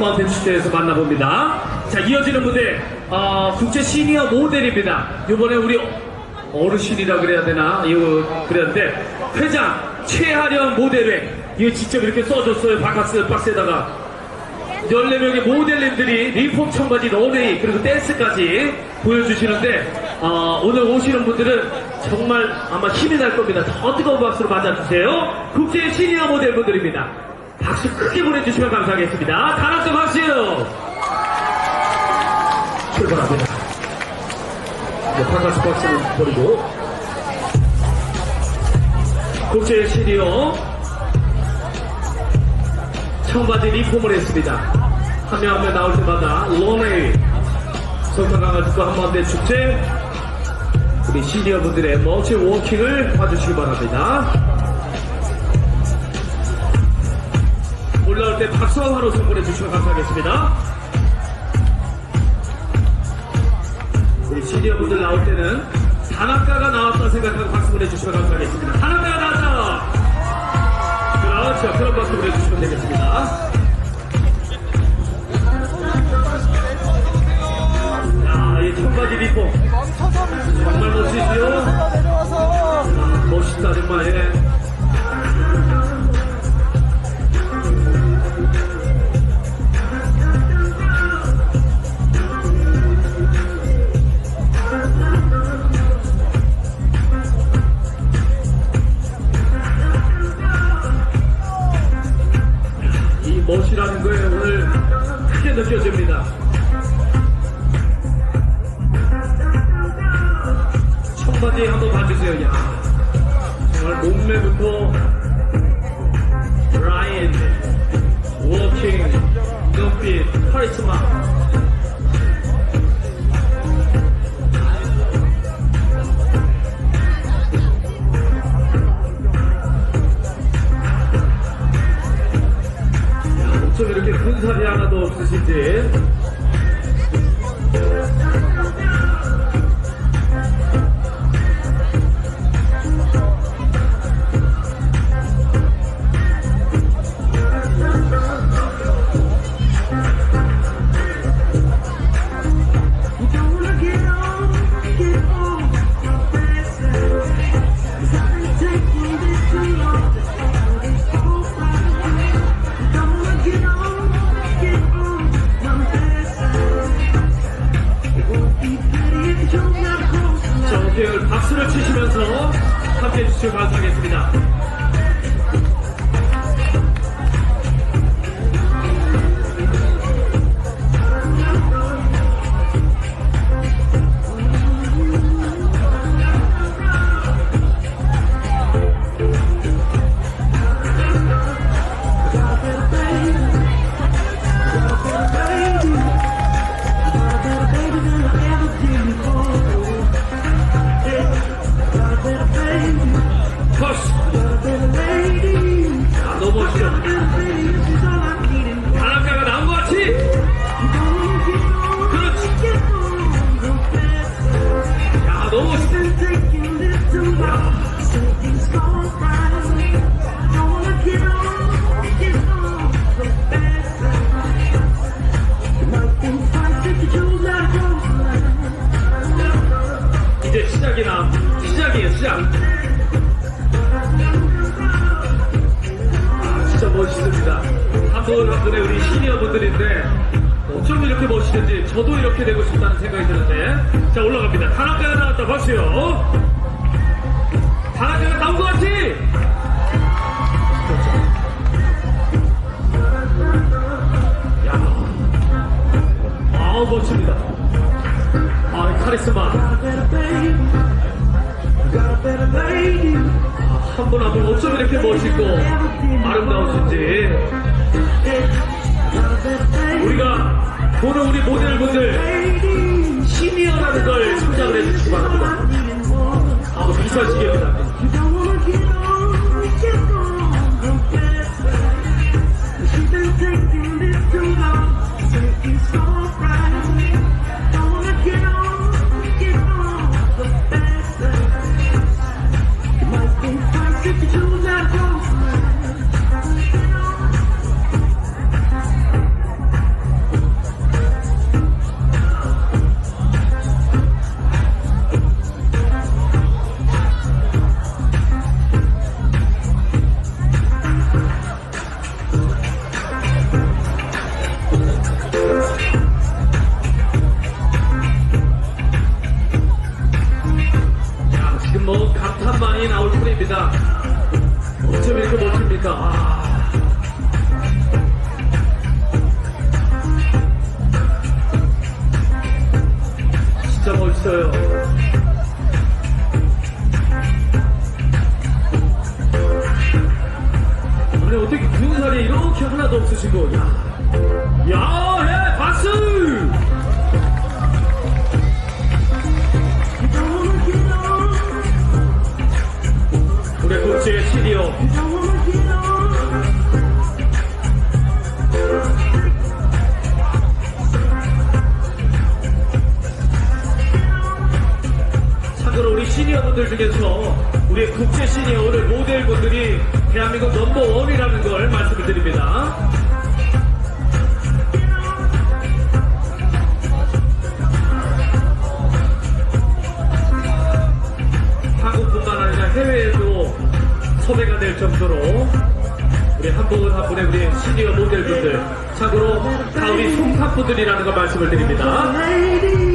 마운틴 축제에서 만나봅니다. 자, 이어지는 무대, 어, 국제 시니어 모델입니다. 이번에 우리 어르신이라 그래야 되나? 이거 그랬는데, 회장 최하령 모델회. 이거 직접 이렇게 써줬어요. 바카스 박스에다가. 14명의 모델님들이 리폼 청바지 런웨이 그리고 댄스까지 보여주시는데 어, 오늘 오시는 분들은 정말 아마 힘이 날 겁니다. 더 뜨거운 박수로 맞아주세요. 국제 시니어 모델분들입니다. 박수 크게 보내주시면 감사하겠습니다. 다 함께 박수! 출발합니다. 이제 바카스 박스를 버리고 국제 시니어 청바지 리폼을 했습니다. 한 명 한 명 나올 때마다 런웨이 성탄강아지과 한마대 축제 우리 시니어분들의 멋진 워킹을 봐주시기 바랍니다. 올라올 때 박수와 화로 선물해 주시면 감사하겠습니다. 우리 시니어분들 나올 때는 단학가가 나왔다 생각하고 박수 보내주시면 감사하겠습니다. 단학가가 나왔다! 그렇죠. 그런 박수 보내주시면 되겠습니다. 야, 이 청바지 리폼. 정말 멋지지요? 멋있다, 정말. 예. 해주시면 감사하겠습니다. 시작이나, 시작이에요, 시작. 아, 진짜 멋있습니다. 한 분 한 분의 우리 시니어분들인데, 어쩜 이렇게 멋있는지 저도 이렇게 되고 싶다는 생각이 드는데, 자, 올라갑니다. 단학가가 나왔다, 박수요. 단학가가 나온 것 같지? 야, 아, 멋집니다. 아, 카리스마. 한분한분 어쩜 이렇게 멋있고 아름다우신지. 우리가 보는 우리 모델분들 시니어라는 걸 생각을 해주시기 바랍니다. 아 비서시계입니다 분들이라는 걸 말씀을 드립니다.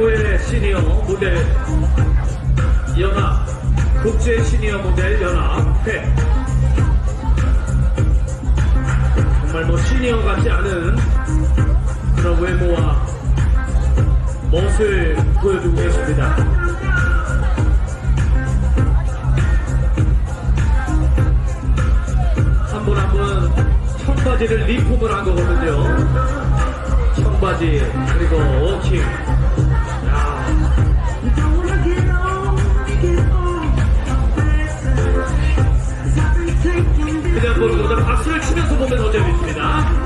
최고의 시니어 모델 연합, 국제 시니어 모델 연합회. 정말 뭐 시니어 같지 않은 그런 외모와 멋을 보여주고 계십니다. 청바지를 리폼을 한 거거든요. 청바지 그리고 워킹. 보면 더 재밌습니다.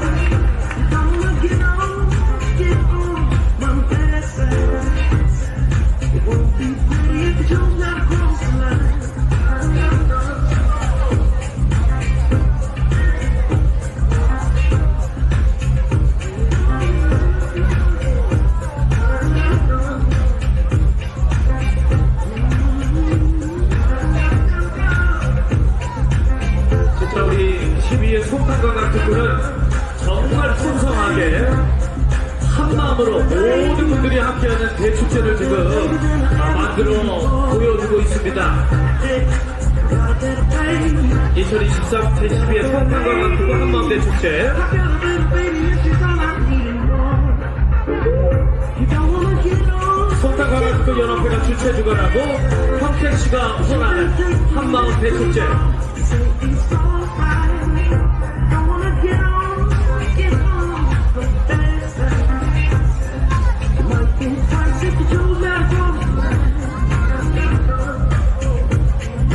주최 주관하고 평택 씨가 혼하는 한마음 대축제.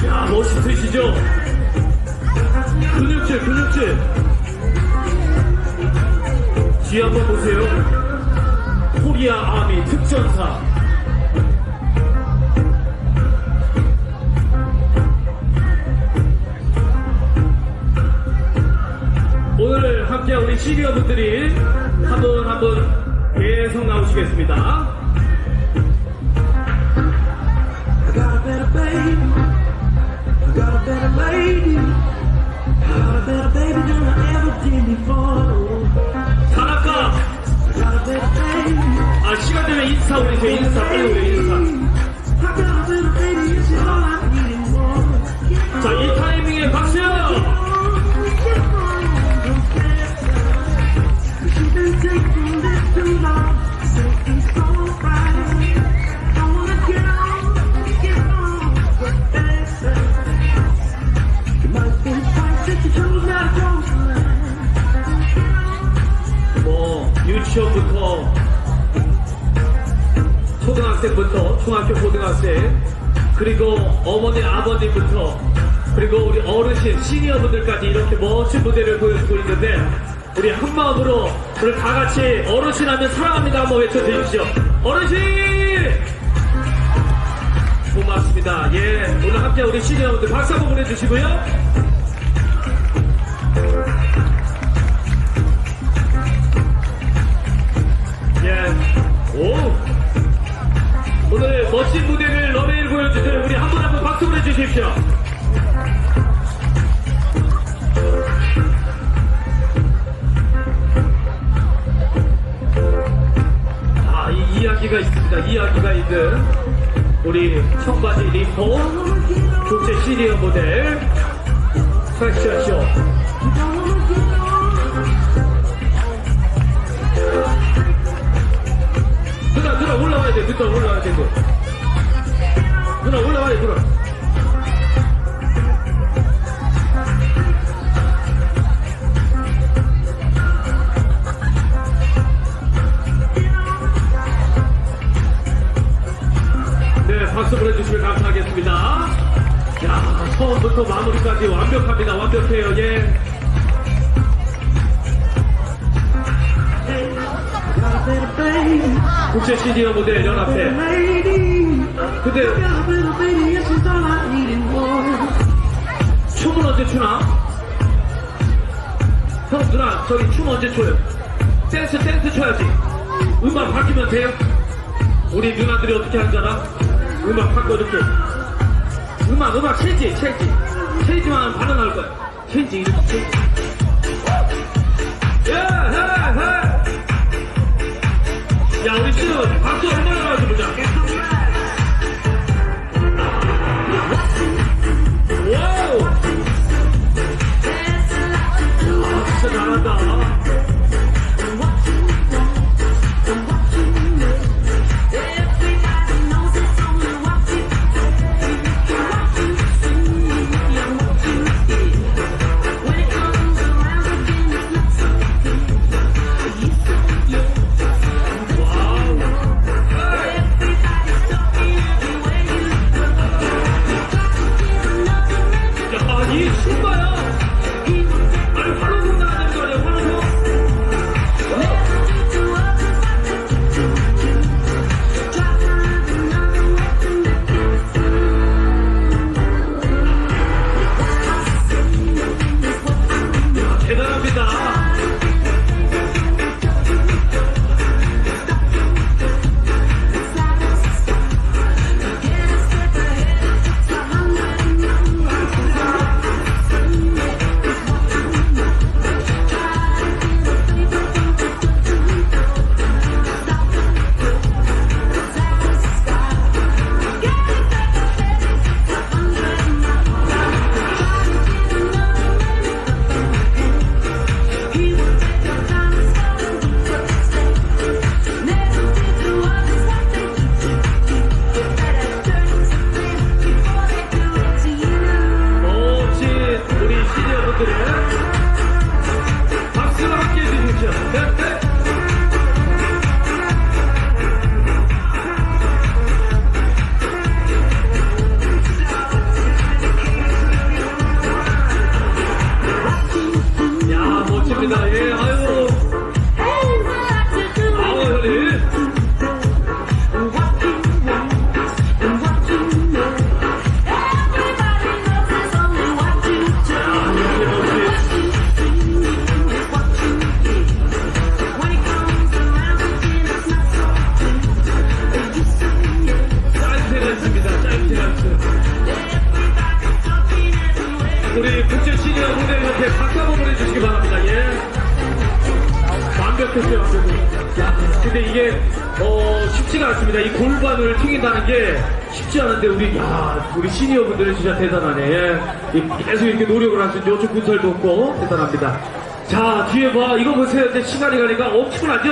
야 멋있으시죠? 근육질 근육질 뒤 한번 보세요 코리아 아미 특전사 오늘 함께 우리 시니어 분들이 한 분 한 분 계속 나오시겠습니다 I got a better baby. I got a better lady. I got a better baby than I ever did before. 산악가 I got a better baby. 아 시간 되면 인스타 올리세요 인스타 빨리 올려 인스타 초등학생부터 중학교 고등학생 그리고 어머니 아버님부터 그리고 우리 어르신 시니어분들까지 이렇게 멋진 무대를 보여주고 있는데 우리 한마음으로 우리 다 같이 어르신 하면 사랑합니다 한번 외쳐주십시오. 어르신! 고맙습니다. 예 오늘 함께 우리 시니어분들 박수 한번 보내주시고요 Fact Churchill. 야, 처음부터 마무리까지 완벽합니다. 완벽해요, 예. 국제 시니어 모델 연합회. 근데. 춤은 언제 추나? 형, 누나, 저기 춤 언제 춰요? 댄스, 댄스 춰야지. 음악 바뀌면 돼요? 우리 누나들이 어떻게 알아? 음악 바꿔 이렇게. 음악, 음악 체지, 체지. 체지만 반응 나올 거야. 체지, 이렇게 체지. 해. 야, 우리 지금 박수 얼마나 나올지 보자. 근데 이게, 어, 쉽지가 않습니다. 이 골반을 튕긴다는 게 쉽지 않은데, 우리, 야, 우리 시니어 분들은 진짜 대단하네. 예. 이- 계속 이렇게 노력을 하신 요쪽 군설도 없고, 대단합니다. 자, 뒤에 봐. 이거 보세요. 이제 시간이 가니까 엄청나죠?